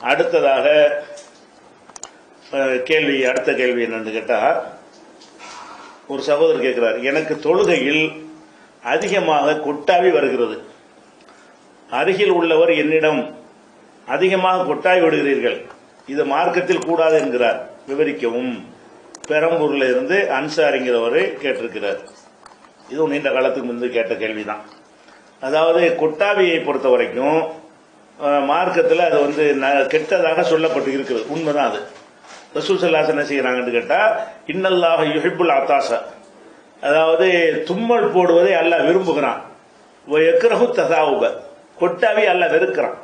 அடுத்ததாக கேள்வி அடுத்த கேள்வி என்னன்னு கேட்டா ஒரு சகோதரர் கேட்கிறார் எனக்கு தொழுகையில் அதிகமாக கொட்டாவி வருகிறது. அருகில் உள்ளவர் என்னிடம் அதிகமாக கொட்டாய் விடுகிறீர்கள். இது மார்க்கத்தில் கூடாது என்கிறார். விவரிக்கவும். பெரம்பூர்ல இருந்து அன்சாரிங்கிறவர் கேட்டிருக்கிறார். இதுவும் நீண்ட காலத்துக்கு முன்பு கேட்ட கேள்விதான். அதாவது கொட்டாவியை பொறுத்த வரைக்கும் மார்க்கத்தில் அது வந்து ந- கெட்டதாக சொல்லப்பட்டு இருக்கிறது உண்மைதான் அது. ரசூல் சல்லாஸ் என்ன செய்கிறாங்கன்னு கேட்டால் இன்னல்லாக யுஹிபுல் அத்தாசா அதாவது தும்மல் போடுவதை அல்ல விரும்புகிறான். எக்ரஹு ததாவுப கொட்டாவி அல்லாஹ் வெறுக்கிறான்.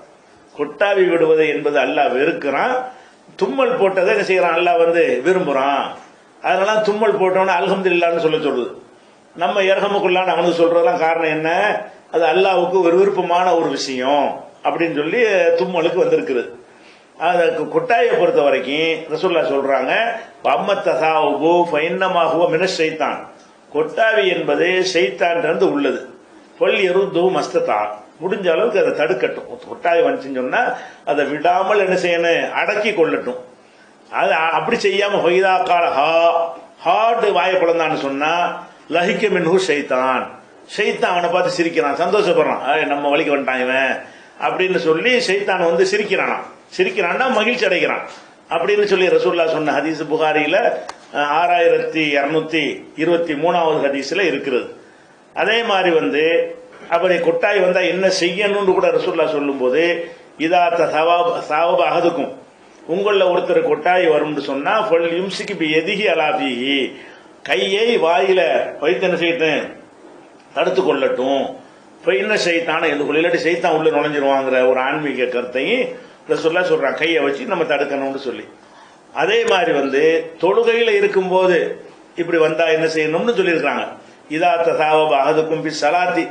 கொட்டாவி விடுவது என்பது அல்லாஹ் வெறுக்கிறான். தும்மல் போட்டதை என்ன செய்கிறான் அல்லாஹ் வந்து விரும்புகிறான் அதனால தும்மல் போட்டோன்னு அல்ஹம்து இல்லான்னு சொல்ல சொல்லுது. நம்ம இரகமுக்குள்ளான்னு அவனுக்கு சொல்றதெல்லாம் காரணம் என்ன? அது அல்லாவுக்கு ஒரு விருப்பமான ஒரு விஷயம். அப்படின்னு சொல்லி தும்மலுக்கு வந்திருக்குது. அதற்கு கொட்டாயை பொறுத்த வரைக்கும் ரசுல்லா சொல்றாங்க அம்மத்தசாவு ஃபைன்னமாகுவ மின ஷைத்தான். கொட்டாவி என்பது சைத்தான்றது உள்ளது. பொல் எருது மஸ்ததா. முடிஞ்ச அளவுக்கு அதை தடுக்கட்டும். கொட்டாவி வந்துச்சுன்னு சொன்னா அதை விடாமல் என்ன செய்யணும்? அடக்கி கொள்ளட்டும். அது அப்படி செய்யாம ஹொய்தா கால ஹா ஹார்டு வாய குழந்தான்னு சொன்னா லஹிக்க மின்ஹு சைத்தான் ஷைத்தான் அவனை பார்த்து சிரிக்கிறான் சந்தோஷப்படுறான். நம்ம வழிக்கு வந்துட்டான் இவன். அப்படின்னு சொல்லி சைத்தான் வந்து சிரிக்கிறானா சிரிக்கிறான்னா மகிழ்ச்சி அடைகிறான். அப்படின்னு சொல்லி ரசூல்லா சொன்ன ஹதீஸ் புகாரியில ஆறாயிரத்தி இருநூத்தி இருபத்தி மூணாவது ஹதீஸ்ல இருக்கிறது. அதே மாதிரி வந்து அப்படி கொட்டாய் வந்தா என்ன செய்யணும்னு கூட ரசூல்லா சொல்லும்போது இதா சாவப அகதுக்கும் உங்களில் ஒருத்தர் கொட்டாய் வரும்னு சொன்னா ஃபல் யும்சிக்கு பி எதிகி அலாபிஹி கையை வாயில வைத்து என்ன செய்யட்டும்? தடுத்து கொள்ளட்டும். இப்போ என்ன செய்தான எதுக்குள்ள இல்லாட்டி செய்தான் உள்ள நுழைஞ்சிருவாங்கிற ஒரு ஆன்மீக கருத்தையும் ரசூல்லா சொல்றான். கையை வச்சு நம்ம தடுக்கணும்னு சொல்லி. அதே மாதிரி வந்து தொழுகையில் இருக்கும்போது இப்படி வந்தா என்ன செய்யணும்னு சொல்லியிருக்கிறாங்க. இதா தசாவப அகதுக்கும் பி சலாத்தி.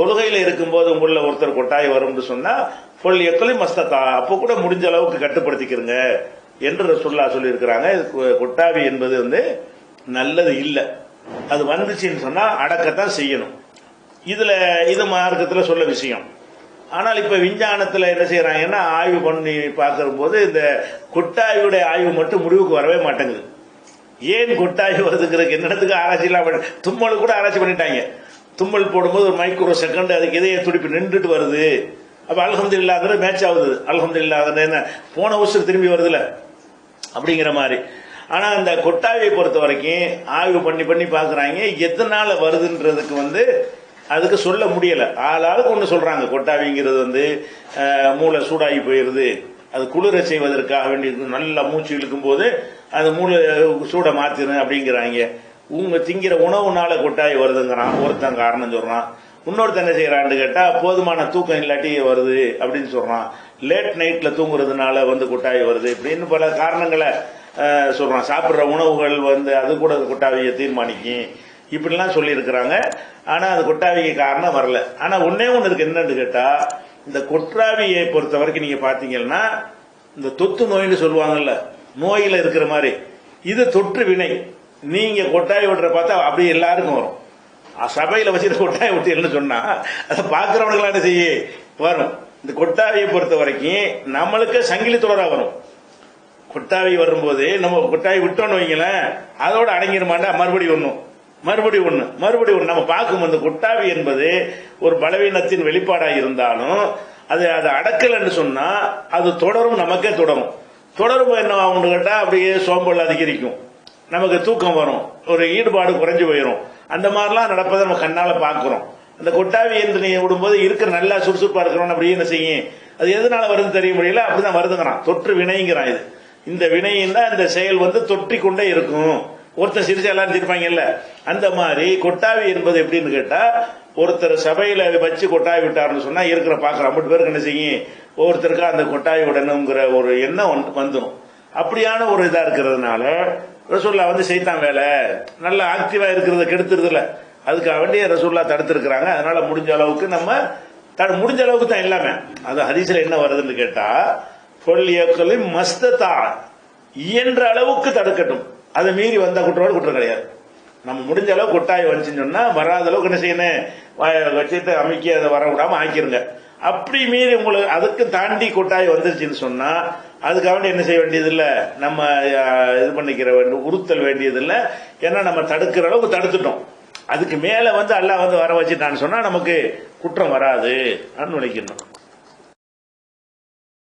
தொழுகையில் இருக்கும்போது உங்களில் ஒருத்தர் கொட்டாய் வரும்னு சொன்னால் பொல் எக்கலி மஸ்தத்தா அப்போ கூட முடிஞ்ச அளவுக்கு கட்டுப்படுத்திக்கிறங்க என்று ரசூல்லா சொல்லியிருக்கிறாங்க. இது கொட்டாவி என்பது வந்து நல்லது இல்லை. அது வந்துச்சுன்னு சொன்னால் அடக்கத்தான் செய்யணும். இதுல இது மார்க்கத்தில் சொல்ல விஷயம். ஆனால் இப்ப விஞ்ஞானத்தில் என்ன செய்யறாங்கன்னா ஆய்வு பண்ணி பார்க்கிற போது இந்த குட்டாயுடைய ஆய்வு மட்டும் முடிவுக்கு வரவே மாட்டேங்குது. ஏன் கொட்டாய் வருதுங்கிறதுக்கு என்னத்துக்கு ஆராய்ச்சிலாம் பண்ண- தும்மல் கூட ஆராய்ச்சி பண்ணிட்டாங்க. தும்மல் போடும்போது ஒரு மைக்ரோ செகண்ட் அதுக்கு இதய துடிப்பு நின்றுட்டு வருது. அப்ப இல்லாத மேட்ச் ஆகுது. அல்ஹம்துலில்லாஹ் என்ன? போன வருஷம் திரும்பி வருதுல. அப்படிங்கிற மாதிரி. ஆனா அந்த கொட்டாயை பொறுத்த வரைக்கும் ஆய்வு பண்ணி பண்ணி பாக்குறாங்க எதனால வருதுன்றதுக்கு வந்து அதுக்கு சொல்ல முடியல. ஆளாளுக்கு ஒன்று சொல்றாங்க. கொட்டாவிங்கிறது வந்து மூளை சூடாகி போயிருது. அது குளிர செய்வதற்காக வேண்டி நல்லா மூச்சு இழுக்கும் போது அது மூளை சூடை மாற்றிடும் அப்படிங்கிறாங்க. உங்க திங்கிற உணவுனால கொட்டாய் வருதுங்கிறான். ஒருத்தன் காரணம் சொல்றான். இன்னொருத்தன் என்ன செய்யறான்னு கேட்டா போதுமான தூக்கம் இல்லாட்டி வருது அப்படின்னு சொல்றான். லேட் நைட்ல தூங்குறதுனால வந்து கொட்டாய் வருது இப்படின்னு பல காரணங்களை சொல்கிறான் சொல்றான். சாப்பிடுற உணவுகள் வந்து அது கூட கொட்டாவியை தீர்மானிக்கும். இப்படிலாம் சொல்லியிருக்கிறாங்க. ஆனால் அது கொட்டாவிக்கு காரணம் வரல. ஆனால் ஒன்றே ஒன்று இருக்கு. என்னன்னு கேட்டால் இந்த கொற்றாவியை பொறுத்த வரைக்கும் நீங்கள் பார்த்தீங்கன்னா இந்த தொத்து நோய்னு சொல்லுவாங்கல்ல நோயில் இருக்கிற மாதிரி. இது தொற்று வினை. நீங்கள் கொட்டாய் விடுற பார்த்தா அப்படி எல்லாருக்கும் வரும். சபையில் சபையில வச்சுட்டு கொட்டாய் விட்டீங்கன்னு சொன்னால் அதை பார்க்குறவனுக்கெல்லாம் என்ன செய்ய? வரும். இந்த கொட்டாவியை பொறுத்த வரைக்கும் நம்மளுக்கு சங்கிலி தொடராக வரும். கொட்டாவி வரும்போது நம்ம கொட்டாவி விட்டோம்னு வைங்களேன் அதோட அடங்கிடுமாண்டா மறுபடியும் ஒன்றும் மறுபடியும் ஒண்ணு மறுபடியும் ஒண்ணு. நம்ம பார்க்கும் அந்த கொட்டாவி என்பது ஒரு பலவீனத்தின் வெளிப்பாடாக இருந்தாலும் அது அது அடக்கலைன்னு சொன்னா அது தொடரும் நமக்கே தொடரும். தொடரும் என்ன ஆகும்னு கேட்டா அப்படியே சோம்பல் அதிகரிக்கும். நமக்கு தூக்கம் வரும். ஒரு ஈடுபாடு குறைஞ்சு போயிடும் அந்த மாதிரிலாம் நடப்பதை நம்ம கண்ணால பார்க்குறோம். அந்த கொட்டாவி என்று நீ விடும்போது இருக்கிற நல்லா சுறுசுறுப்பா இருக்கிறோம் அப்படியே என்ன செய்யும்? அது எதனால வருதுன்னு தெரிய முடியல அப்படிதான் வருதுங்கிறான். தொற்று வினைங்கிறான் இது. இந்த வினையின் தான் இந்த செயல் வந்து தொற்றி கொண்டே இருக்கும். ஒருத்தர் சிரிச்சு எல்லாரும் சிரிப்பாங்கல்ல? அந்த மாதிரி கொட்டாவி என்பது எப்படின்னு கேட்டா ஒருத்தர் சபையில வச்சு கொட்டாவி விட்டாருன்னு சொன்னா இருக்கிற பாக்குற ஐம்பது பேருக்கு என்ன செய்யும்? ஒவ்வொருத்தருக்கா அந்த கொட்டாவி விடணுங்கிற ஒரு எண்ணம் வந்துடும் அப்படியான ஒரு இதா இருக்கிறதுனால ரசூல்லா வந்து செய்தான் வேலை. நல்ல ஆக்டிவா இருக்கிறத கெடுத்துருதுல அதுக்காக வேண்டிய ரசூல்லா தடுத்திருக்கிறாங்க. அதனால முடிஞ்ச அளவுக்கு நம்ம த- முடிஞ்ச அளவுக்கு தான் எல்லாமே அது ஹரிசில் என்ன வருதுன்னு கேட்டா பொல்லியக்களை மஸ்தத்தா இயன்ற அளவுக்கு தடுக்கட்டும். அதை மீறி வந்த குற்றவாளி குற்றம் கிடையாது. நம்ம முடிஞ்ச அளவு கொட்டாய் வந்துச்சுன்னு சொன்னா வராத அளவுக்கு என்ன செய்யணும்? வாய அமைக்க அதை வர விடாம ஆக்கிருங்க. அப்படி மீறி உங்களுக்கு அதுக்கு தாண்டி கொட்டாய் வந்துருச்சுன்னு சொன்னா அதுக்காக என்ன செய்ய வேண்டியதில்லை? நம்ம இது பண்ணிக்கிற வேண்டிய உறுத்தல் வேண்டியதில்லை. ஏன்னா நம்ம தடுக்கிற அளவுக்கு தடுத்துட்டோம். அதுக்கு மேல வந்து அல்லாஹ் வந்து வர வச்சுட்டான்னு சொன்னா நமக்கு குற்றம் வராது. நினைக்கணும்.